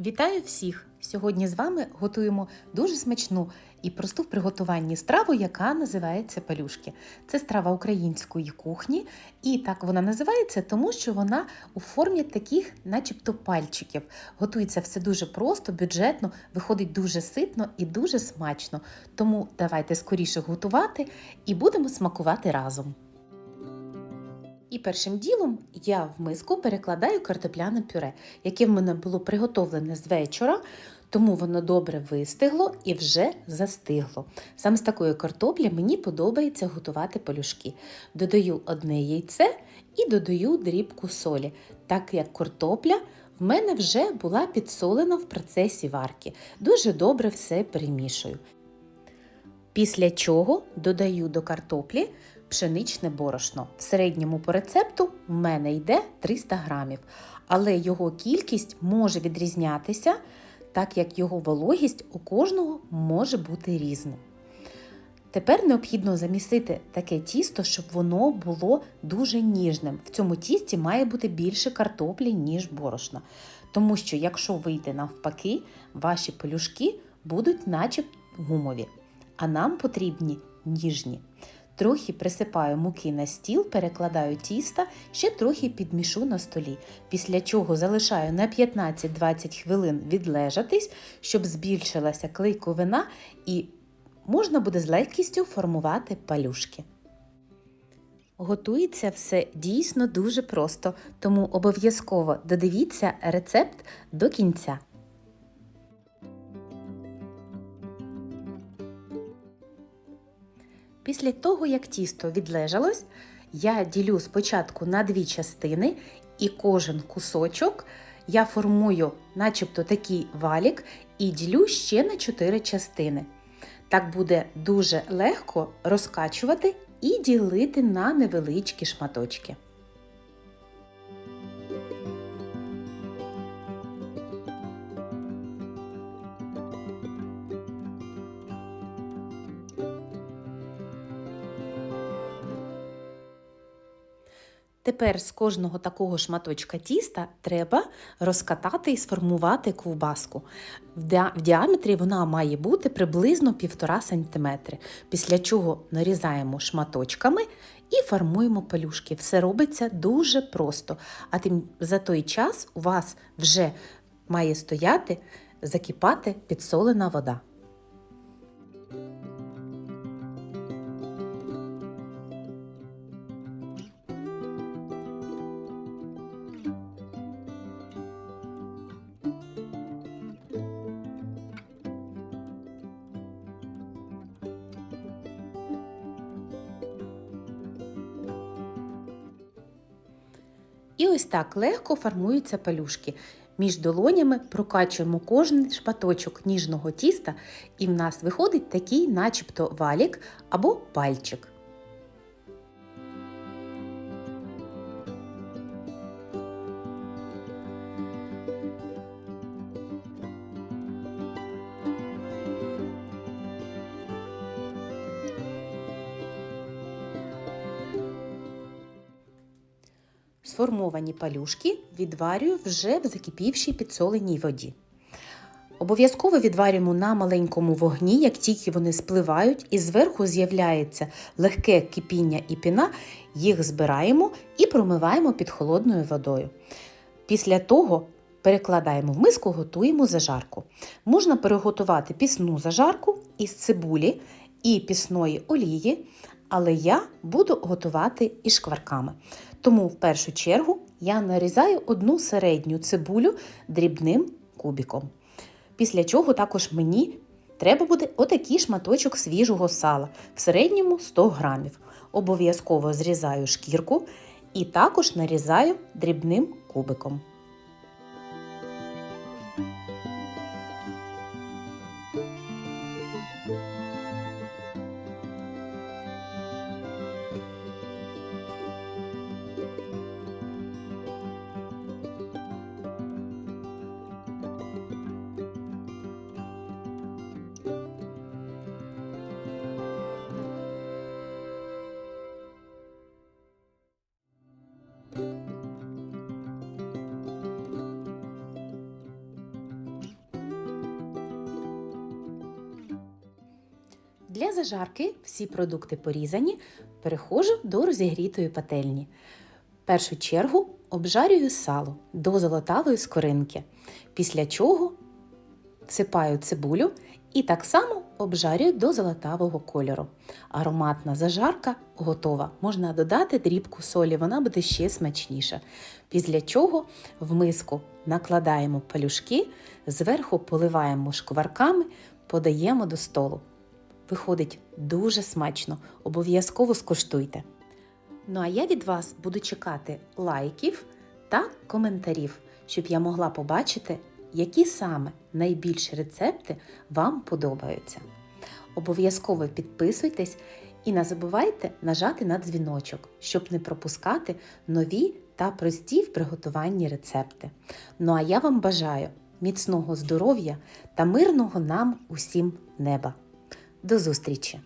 Вітаю всіх! Сьогодні з вами готуємо дуже смачну і просту в приготуванні страву, яка називається палюшки. Це страва української кухні, і так вона називається, тому що вона у формі таких, начебто, пальчиків. Готується все дуже просто, бюджетно, виходить дуже ситно і дуже смачно. Тому давайте скоріше готувати і будемо смакувати разом. І першим ділом я в миску перекладаю картопляне пюре, яке в мене було приготовлене з вечора, тому воно добре вистигло і вже застигло. Саме з такої картоплі мені подобається готувати полюшки. Додаю одне яйце і додаю дрібку солі, так як картопля в мене вже була підсолена в процесі варки. Дуже добре все перемішую. Після чого додаю до картоплі пшеничне борошно. В середньому по рецепту в мене йде 300 грамів, але його кількість може відрізнятися, так як його вологість у кожного може бути різна. Тепер необхідно замісити таке тісто, щоб воно було дуже ніжним. В цьому тісті має бути більше картоплі, ніж борошна. Тому що, якщо вийде навпаки, ваші пелюшки будуть наче гумові, а нам потрібні ніжні. Трохи присипаю муки на стіл, перекладаю тіста, ще трохи підмішу на столі, після чого залишаю на 15-20 хвилин відлежатись, щоб збільшилася клейковина і можна буде з легкістю формувати палюшки. Готується все дійсно дуже просто, тому обов'язково додивіться рецепт до кінця. Після того, як тісто відлежалось, я ділю спочатку на дві частини, і кожен кусочок я формую, начебто такий валік, і ділю ще на чотири частини. Так буде дуже легко розкачувати і ділити на невеличкі шматочки. Тепер з кожного такого шматочка тіста треба розкатати і сформувати ковбаску. В діаметрі вона має бути приблизно 1,5 см, після чого нарізаємо шматочками і формуємо пелюшки. Все робиться дуже просто. А тим за той час у вас вже має стояти, закипати підсолена вода. І ось так легко формуються палюшки. Між долонями прокачуємо кожен шпаточок ніжного тіста, і в нас виходить такий, начебто, валік або пальчик. Сформовані палюшки відварюю вже в закипівшій підсоленій воді. Обов'язково відварюємо на маленькому вогні, як тільки вони спливають, і зверху з'являється легке кипіння і піна, їх збираємо і промиваємо під холодною водою. Після того перекладаємо в миску, готуємо зажарку. Можна переготувати пісну зажарку із цибулі і пісної олії, але я буду готувати із шкварками. Тому в першу чергу я нарізаю одну середню цибулю дрібним кубіком. Після чого також мені треба буде отакий шматочок свіжого сала, в середньому 100 грамів. Обов'язково зрізаю шкірку і також нарізаю дрібним кубиком. Для зажарки всі продукти порізані, переходжу до розігрітої пательні. В першу чергу обжарюю сало до золотавої скоринки, після чого всипаю цибулю і так само обжарюю до золотавого кольору. Ароматна зажарка готова. Можна додати дрібку солі, вона буде ще смачніша. Після чого в миску накладаємо палюшки, зверху поливаємо шкварками, подаємо до столу. Виходить дуже смачно, обов'язково скуштуйте. Ну а я від вас буду чекати лайків та коментарів, щоб я могла побачити, які саме найбільші рецепти вам подобаються. Обов'язково підписуйтесь і не забувайте нажати на дзвіночок, щоб не пропускати нові та прості в приготуванні рецепти. Ну а я вам бажаю міцного здоров'я та мирного нам усім неба. До зустрічі!